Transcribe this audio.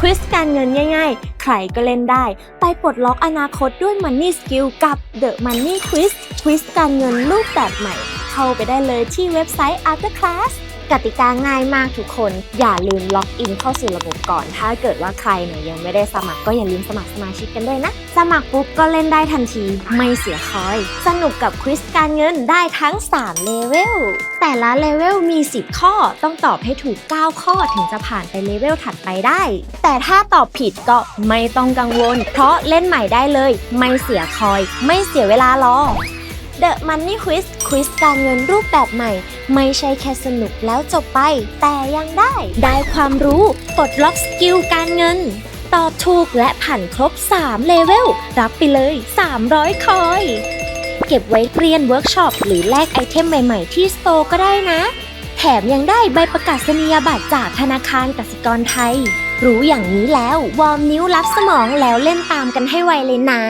ควิสการเงินง่ายๆ ใครก็เล่นได้ ไปปลดล็อกอนาคตด้วย Money Skill กับ The Money Quiz ควิสการเงินรูปแบบใหม่ เข้าไปได้เลยที่เว็บไซต์ After Class กติกาง่ายมากทุกคน อย่าลืมล็อกอินเข้าสู่ระบบก่อน ถ้าเกิดว่าใครเนี่ยยังไม่ได้สมัครก็อย่าลืมสมัครสมาชิกกันด้วยนะ สมัครปุ๊บก็เล่นได้ทันที ไม่เสียคอย สนุกกับควิสการเงินได้ทั้ง 3 เลเวล แต่ละเลเวลมี 10 ข้อ ต้องตอบให้ถูก 9 ข้อถึงจะผ่านไปเลเวลถัดไปได้ แต่ถ้าตอบผิดก็ไม่ต้องกังวล เพราะเล่นใหม่ได้เลย ไม่เสียคอย ไม่เสียเวลารอ The Money Quiz ควิสการเงินรูปแบบใหม่ ไม่ใช่แค่สนุกแล้วจบไป แต่ยังได้ ได้ความรู้ปลดล็อกสกิลการเงิน ตอบถูกและผ่านครบ 3 เลเวล รับไปเลย 300 คอย เก็บไว้เรียนเวิร์กช็อป หรือแลกไอเทมใหม่ๆ ที่สโตร์ก็ได้นะ แถมยังได้ใบประกาศนียบัตรจากธนาคารกสิกรไทย รู้อย่างนี้แล้ววอร์มนิ้วรับสมองแล้วเล่นตามกันให้ไวเลยนะ